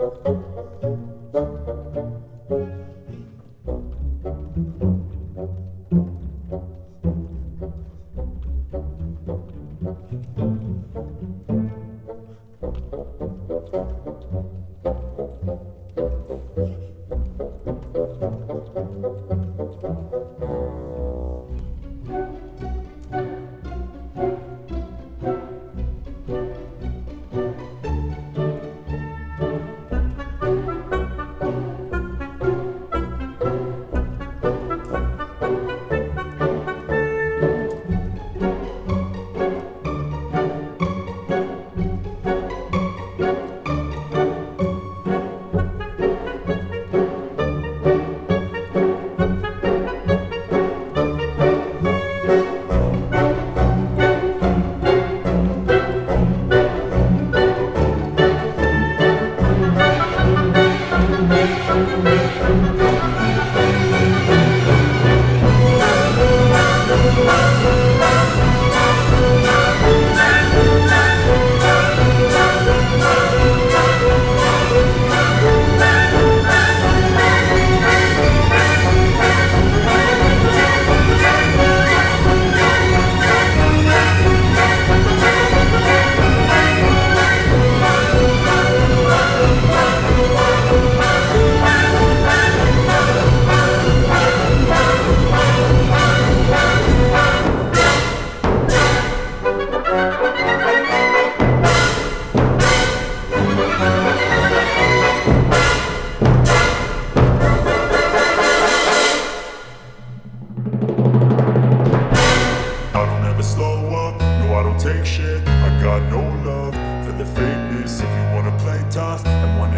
I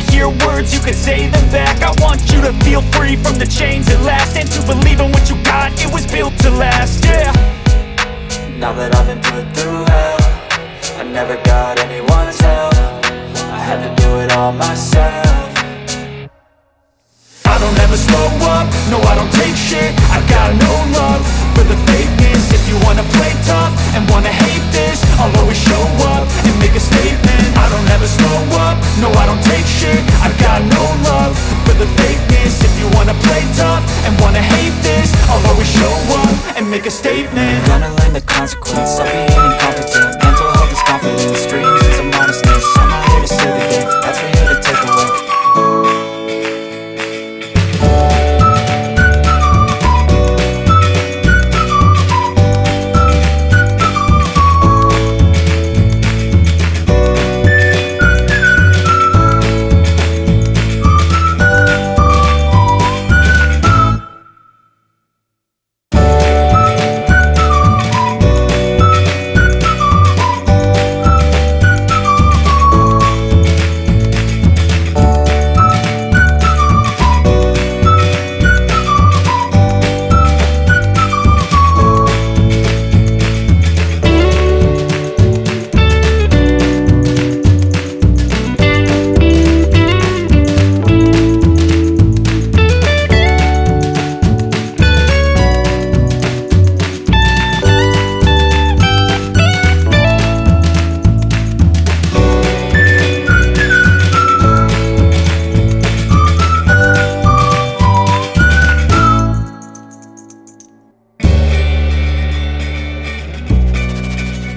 to hear words, you can say them back. I want you to feel free from the chains at last And to believe in what you got, it was built to last, yeah. Now that I've been put through hell I never got anyone's help. I had to do it all myself gonna hate this. I'll always show up and make a statement. Gonna learn the consequence. Of being incompetent